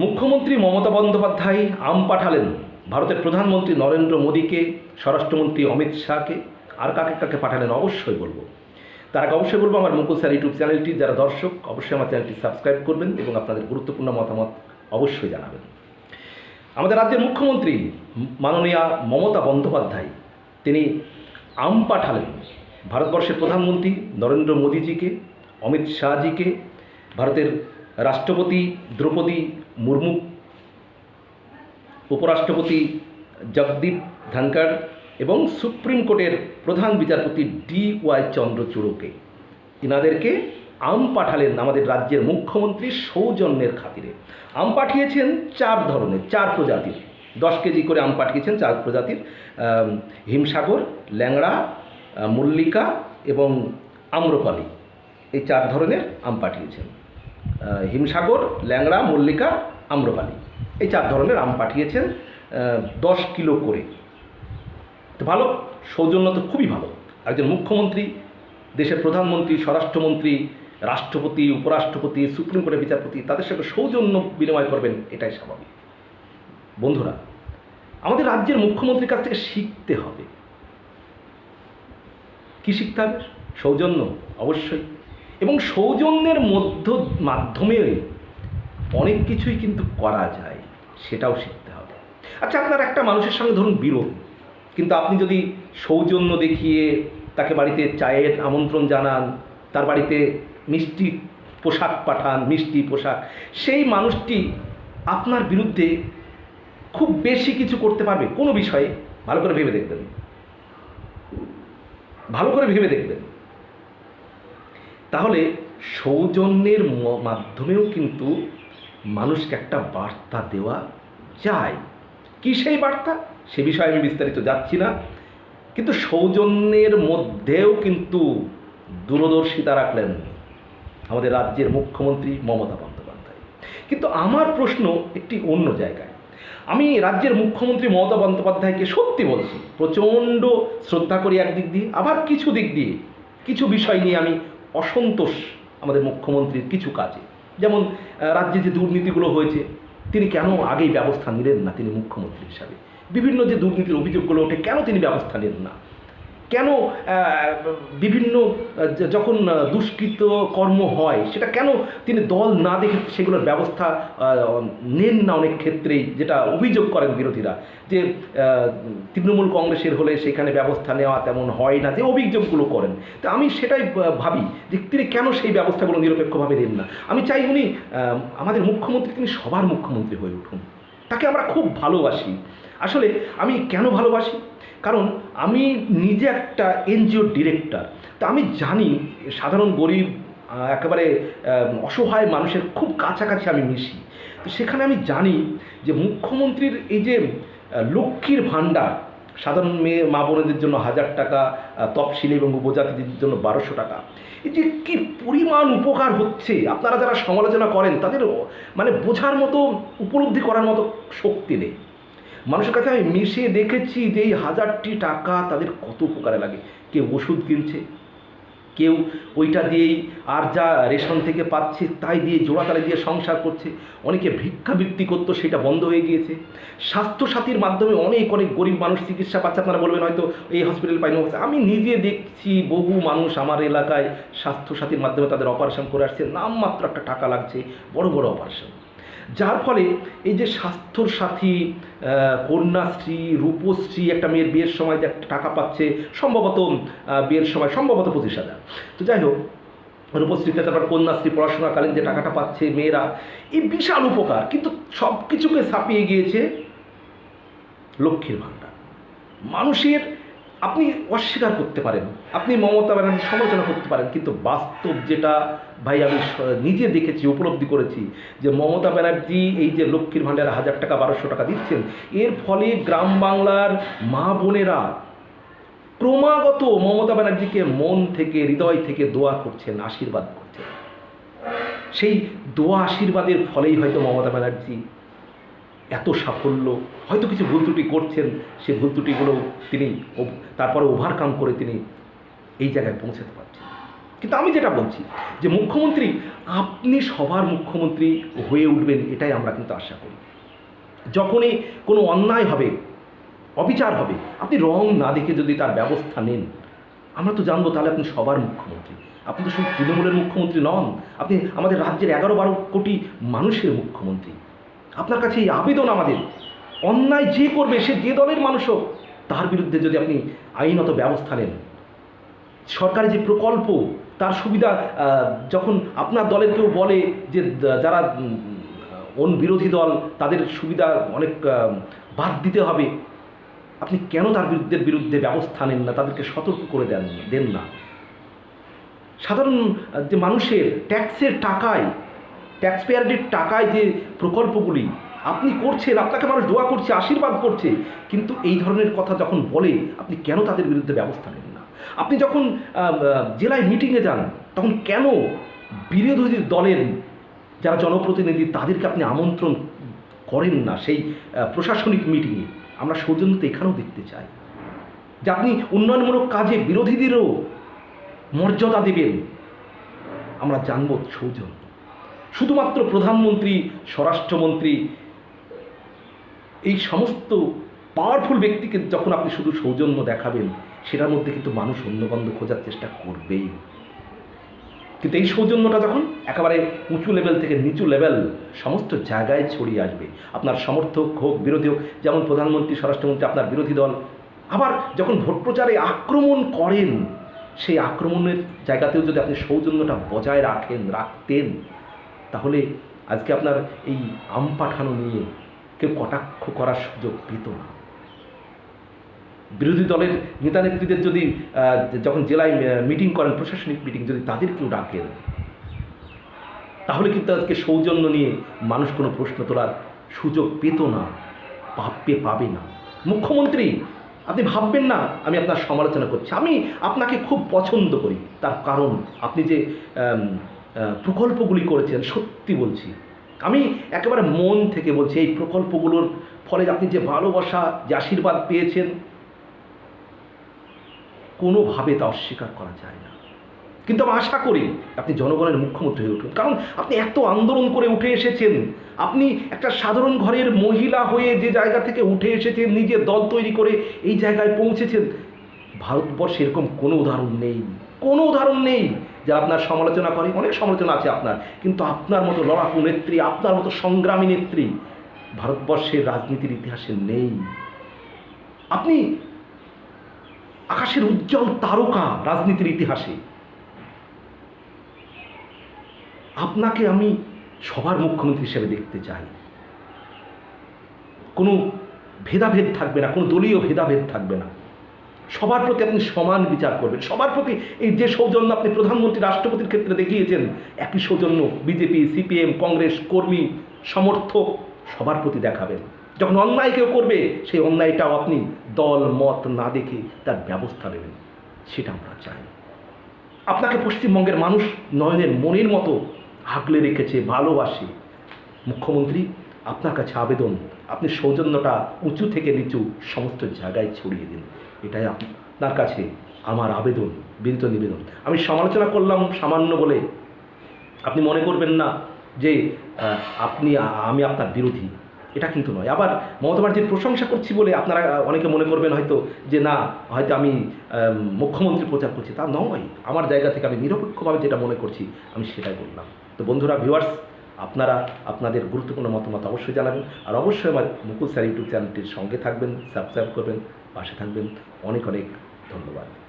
মুখ্যমন্ত্রী মমতা বন্দ্যোপাধ্যায় আম পাঠালেন। ভারতের প্রধানমন্ত্রী নরেন্দ্র মোদীকে, স্বরাষ্ট্রমন্ত্রী অমিত শাহকে, আর কাকে কাকে পাঠালেন অবশ্যই বলব। তার আগে অবশ্যই বলব আমার মুকুল স্যার ইউটিউব চ্যানেলটি, যারা দর্শক, অবশ্যই আমার চ্যানেলটি সাবস্ক্রাইব করবেন এবং আপনাদের গুরুত্বপূর্ণ মতামত অবশ্যই জানাবেন। আমাদের রাজ্যের মুখ্যমন্ত্রী মাননীয়া মমতা বন্দ্যোপাধ্যায়, তিনি আম পাঠালেন। ভারতবর্ষের প্রধানমন্ত্রী নরেন্দ্র মোদীজিকে, অমিত শাহজিকে, ভারতের রাষ্ট্রপতি দ্রৌপদী মুর্মু। উপরাষ্ট্রপতি জগদীপ ধনকর এবং সুপ্রিম কোর্টের প্রধান বিচারপতি ডি ওয়াই চন্দ্রচূড়কে। ইনাদেরকে আম পাঠালেন আমাদের রাজ্যের মুখ্যমন্ত্রী সৌজন্যের খাতিরে। আম পাঠিয়েছেন চার ধরনের, চার প্রজাতির। দশ কেজি করে আম পাঠিয়েছেন চার প্রজাতির হিমসাগর, ল্যাংড়া মল্লিকা এবং আম্রপালি। এই চার ধরনের আম পাঠিয়েছেন। হিমসাগর, ল্যাংড়া, মল্লিকা, আম্রপালি। এই চার ধরনের আম পাঠিয়েছেন দশ কিলো করে। তো ভালো? সৌজন্য তো খুবই ভালো। একজন মুখ্যমন্ত্রী, দেশের প্রধানমন্ত্রী, স্বরাষ্ট্রমন্ত্রী, রাষ্ট্রপতি, উপরাষ্ট্রপতি, সুপ্রিম কোর্টের বিচারপতি, তাদের সঙ্গে সৌজন্য বিনিময় করবেন, এটাই স্বাভাবিক। বন্ধুরা, আমাদের রাজ্যের মুখ্যমন্ত্রীর কাছ থেকে শিখতে হবে। কি শিখতে হবে? সৌজন্য, অবশ্যই। এবং সৌজন্যের মধ্য মাধ্যমে অনেক কিছুই কিন্তু করা যায়, সেটাও শিখতে হবে। আচ্ছা আপনার একটা মানুষের সঙ্গে ধরুন বিরোধ, কিন্তু আপনি যদি সৌজন্য দেখিয়ে তাকে বাড়িতে চায়ের আমন্ত্রণ জানান, তার বাড়িতে মিষ্টি পোশাক পাঠান, মিষ্টি পোশাক, সেই মানুষটি আপনার বিরুদ্ধে খুব বেশি কিছু করতে পারবে? কোনো বিষয়ে ভালো করে ভেবে দেখবেন। ভালো করে ভেবে দেখবেন। তাহলে সৌজন্যের মাধ্যমেও কিন্তু মানুষকে একটা বার্তা দেওয়া যায়। কি সেই বার্তা? সে বিষয়ে আমি বিস্তারিত যাচ্ছি না। কিন্তু সৌজন্যের মধ্যেও কিন্তু দূরদর্শিতা রাখলেন আমাদের রাজ্যের মুখ্যমন্ত্রী মমতা বন্দ্যোপাধ্যায়। কিন্তু আমার প্রশ্ন একটি অন্য জায়গায়। আমি রাজ্যের মুখ্যমন্ত্রী মমতা বন্দ্যোপাধ্যায়কে সত্যি বলছি, প্রচণ্ড শ্রদ্ধা করি একদিক দিয়ে, আবার কিছু দিক দিয়ে, কিছু বিষয় নিয়ে আমি অসন্তোষ আমাদের মুখ্যমন্ত্রীর কিছু কাজে। যেমন রাজ্যে যে দুর্নীতিগুলো হয়েছে, তিনি কেন আগেই ব্যবস্থা নিলেন না তিনি মুখ্যমন্ত্রী হিসাবে? বিভিন্ন যে দুর্নীতির অভিযোগগুলো ওঠে, কেন তিনি ব্যবস্থা নেন না? কেন বিভিন্ন যখন দুষ্কৃত কর্ম হয়, সেটা কেন তিনি দল না দেখে সেগুলোর ব্যবস্থা নেন না অনেক ক্ষেত্রেই, যেটা অভিযোগ করেন বিরোধীরা? যে তৃণমূল কংগ্রেসের হলে সেখানে ব্যবস্থা নেওয়া তেমন হয় না, যে অভিযোগগুলো করেন। তো আমি সেটাই ভাবি যে তিনি কেন সেই ব্যবস্থাগুলো নিরপেক্ষভাবে নেন না? আমি চাই উনি আমাদের মুখ্যমন্ত্রী, তিনি সবার মুখ্যমন্ত্রী হয়ে উঠুন। তাকে আমরা খুব ভালোবাসি। আসলে আমি কেন ভালোবাসি? কারণ আমি নিজে একটা এনজিওর ডিরেক্টর। তা আমি জানি সাধারণ গরিব একেবারে অসহায় মানুষের খুব কাছাকাছি আমি মিশি। তো সেখানে আমি জানি যে মুখ্যমন্ত্রীর এই যে লক্ষ্মীর ভাণ্ডার, সাধারণ মেয়ে, মা বোনেদের জন্য হাজার টাকা তফসিলি এবং উপজাতিদের জন্য বারোশো টাকা। এই যে কী পরিমাণ উপকার হচ্ছে, আপনারা যারা সমালোচনা করেন তাদের মানে বোঝার মতো, উপলব্ধি করার মতো শক্তি নেই। মানুষের কাছে আমি মিশিয়ে দেখেছি যে এই হাজারটি টাকা তাদের কত উপকারে লাগে। কেউ ওষুধ কিনছে, কেউ ওইটা দিয়েই আর যা রেশন থেকে পাচ্ছে তাই দিয়ে জোড়াতালে দিয়ে সংসার করছে। অনেকে ভিক্ষাবৃত্তি করতো, সেটা বন্ধ হয়ে গিয়েছে। স্বাস্থ্যসাথীর মাধ্যমে অনেক অনেক গরিব মানুষ চিকিৎসা পাচ্ছে। আপনারা বলবেন হয়তো এই হসপিটাল পাইনি আমি নিজে দেখছি বহু মানুষ আমার এলাকায় স্বাস্থ্যসাথীর মাধ্যমে তাদের অপারেশন করে আসছে। নামমাত্র একটা টাকা লাগছে, বড় বড় অপারেশন যার ফলে এই যে স্বাস্থ্যর সাথী কন্যাশ্রী, রূপশ্রী, একটা মেয়ের বিয়ের সময় যে টাকা পাচ্ছে, সম্ভবত বিয়ের সময় সম্ভবত পঁচিশ হাজার। তো যাই হোক, রূপশ্রীতে তারপর কন্যাশ্রী, পড়াশোনাকালীন যে টাকাটা পাচ্ছে মেয়েরা এই বিশাল উপকার। কিন্তু সব কিছুকে ছাপিয়ে গিয়েছে লক্ষ্মীর ভাণ্ডার। মানুষের আপনি অস্বীকার করতে পারেন, আপনি মমতা ব্যানার্জি সমালোচনা করতে পারেন, কিন্তু বাস্তব যেটা ভাই আমি নিজে দেখেছি, উপলব্ধি করেছি, যে মমতা ব্যানার্জি এই যে লক্ষ্মীর ভাণ্ডারে হাজার টাকা, বারোশো টাকা দিচ্ছেন, এর ফলে গ্রাম বাংলার মা বোনেরা ক্রমাগত মমতা ব্যানার্জিকে মন থেকে, হৃদয় থেকে দোয়া করছেন, আশীর্বাদ করছেন। সেই দোয়া, আশীর্বাদের ফলেই হয়তো মমতা ব্যানার্জি এত সাফল্য। হয়তো কিছু ভুল ত্রুটি করছেন সেই ভুল ত্রুটিগুলো তিনি তারপরে ওভারকাম করে তিনি এই জায়গায় পৌঁছাতে পারছেন। কিন্তু আমি যেটা বলছি যে মুখ্যমন্ত্রী, আপনি সবার মুখ্যমন্ত্রী হয়ে উঠবেন এটাই আমরা কিন্তু আশা করি। যখনই কোনো অন্যায় হবে, অবিচার হবে, আপনি রং না দেখে যদি তার ব্যবস্থা নেন, আমরা তো জানব তাহলে আপনি সবার মুখ্যমন্ত্রী। আপনি তো শুধু তৃণমূলের মুখ্যমন্ত্রী নন, আপনি আমাদের রাজ্যের এগারো বারো কোটি মানুষের মুখ্যমন্ত্রী। আপনার কাছে এই আবেদন আমাদের। অন্যায় যে করবে, সে যে দলের মানুষ হোক, তার বিরুদ্ধে যদি আপনি আইনত ব্যবস্থা নেন। সরকারি যে প্রকল্প, তার সুবিধা যখন আপনার দলের কেউ বলে যে যারা অন বিরোধী দল, তাদের সুবিধা অনেক বাদ দিতে হবে, আপনি কেন তার বিরুদ্ধে বিরুদ্ধে ব্যবস্থা নেন না? তাদেরকে সতর্ক করে দেন দেন না। সাধারণ যে মানুষের ট্যাক্সের টাকায় ট্যাক্স পেয়ারদের টাকায় যে প্রকল্পগুলি, আপনি করছেন, আপনাকে মানুষ দোয়া করছে, আশীর্বাদ করছে, কিন্তু এই ধরনের কথা যখন বলে, আপনি কেন তাদের বিরুদ্ধে ব্যবস্থা নেন না? আপনি যখন জেলায় মিটিংয়ে যান, তখন কেন বিরোধী দলের যারা জনপ্রতিনিধি, তাদেরকে আপনি আমন্ত্রণ করেন না সেই প্রশাসনিক মিটিংয়ে আমরা সৌজন্য তো এখানেও দেখতে চাই। যে আপনি উন্নয়নমূলক কাজে বিরোধীদেরও মর্যাদা দেবেন, আমরা জানব সৌজন্য। শুধুমাত্র প্রধানমন্ত্রী, স্বরাষ্ট্রমন্ত্রী, এই সমস্ত পাওয়ারফুল ব্যক্তিকে যখন আপনি শুধু সৌজন্য দেখাবেন, সেটার মধ্যে কিন্তু মানুষ অন্যগন্ধ খোঁজার চেষ্টা করবেই। কিন্তু এই সৌজন্যটা যখন একেবারে উঁচু লেভেল থেকে নিচু লেভেল সমস্ত জায়গায় ছড়িয়ে আসবে, আপনার সমর্থক হোক, বিরোধী হোক, যেমন প্রধানমন্ত্রী, স্বরাষ্ট্রমন্ত্রী, আপনার বিরোধী দল, আবার যখন ভোট প্রচারে আক্রমণ করেন, সেই আক্রমণের জায়গাতেও যদি আপনি সৌজন্যটা বজায় রাখেন, রাখতেন তাহলে আজকে আপনার এই আম পাঠানো নিয়ে কেউ কটাক্ষ করার সুযোগ পেত না। বিরোধী দলের নেতা নেত্রীদের যদি যখন জেলায় মিটিং করেন, প্রশাসনিক মিটিং যদি তাদেরকেও ডাকেন, তাহলে কিন্তু আজকে সৌজন্য নিয়ে মানুষ কোনো প্রশ্ন তোলার সুযোগ পেত না, ভাববে পাবে না। মুখ্যমন্ত্রী, আপনি ভাববেন না, আমি আপনার সমালোচনা করছি। আমি আপনাকে খুব পছন্দ করি। তার কারণ, আপনি যে প্রকল্পগুলি করেছেন, সত্যি বলছি। আমি একেবারে মন থেকে বলছি, এই প্রকল্পগুলোর ফলে আপনি যে ভালোবাসা, যে আশীর্বাদ পেয়েছেন, কোনোভাবে তা অস্বীকার করা যায় না। কিন্তু আমি আশা করি আপনি জনগণের মুখ্যমন্ত্রী হয়ে উঠুন। কারণ আপনি এত আন্দোলন করে উঠে এসেছেন, আপনি একটা সাধারণ ঘরের মহিলা হয়ে যে জায়গা থেকে উঠে এসেছেন নিজের দল তৈরি করে এই জায়গায় পৌঁছেছেন, ভারতবর্ষে এরকম কোনো উদাহরণ নেই। কোনো উদাহরণ নেই। যারা আপনার সমালোচনা করে, অনেক সমালোচনা আছে আপনার। কিন্তু আপনার মতো লড়াকু নেত্রী, আপনার মতো সংগ্রামী নেত্রী ভারতবর্ষের রাজনীতির ইতিহাসে নেই। আপনি আকাশের উজ্জ্বল তারকা রাজনীতির ইতিহাসে। আপনাকে আমি সবার মুখ্যমন্ত্রী হিসেবে দেখতে চাই। কোনো ভেদাভেদ থাকবে না, কোনো দলীয় ভেদাভেদ থাকবে না। সবার প্রতি আপনি সমান বিচার করবেন। সবার প্রতি এই যে সৌজন্য আপনি প্রধানমন্ত্রী, রাষ্ট্রপতির ক্ষেত্রে দেখিয়েছেন, একই সৌজন্য বিজেপি, সিপিএম, কংগ্রেস, কর্মী, সমর্থক সবার প্রতি দেখাবেন। যখন অন্যায় কেউ করবে, সেই অন্যায়টাও আপনি দল, মত না দেখে তার ব্যবস্থা নেবেন। সেটা আমরা চাই। আপনাকে পশ্চিমবঙ্গের মানুষ নয়নের মনের মতো আগলে রেখেছে, ভালোবাসে। মুখ্যমন্ত্রী, আপনার কাছে আবেদন আপনি সৌজন্যটা উঁচু থেকে নিচু সমস্ত জায়গায় ছড়িয়ে দিন। এটাই আপনার কাছে আমার আবেদন, বিনীত নিবেদন। আমি সমালোচনা করলাম সামান্য বলে। আপনি মনে করবেন না যে আপনি, আমি আপনার বিরোধী। এটা কিন্তু নয়। আবার মমতা ব্যানার্জির প্রশংসা করছি বলে আপনারা অনেকে মনে করবেন হয়তো যে, না, হয়তো আমি মুখ্যমন্ত্রী প্রচার করছি। তা নয়। আমার জায়গা থেকে আমি নিরপেক্ষভাবে যেটা মনে করছি, আমি সেটাই বললাম। তো বন্ধুরা ভিউয়ার্স আপনারা আপনাদের গুরুত্বপূর্ণ মতামত অবশ্যই জানাবেন। আর অবশ্যই আমার মুকুল স্যার ইউটিউব চ্যানেলটির সঙ্গে থাকবেন, সাবস্ক্রাইব করবেন, পাশে থাকবেন। অনেক অনেক ধন্যবাদ।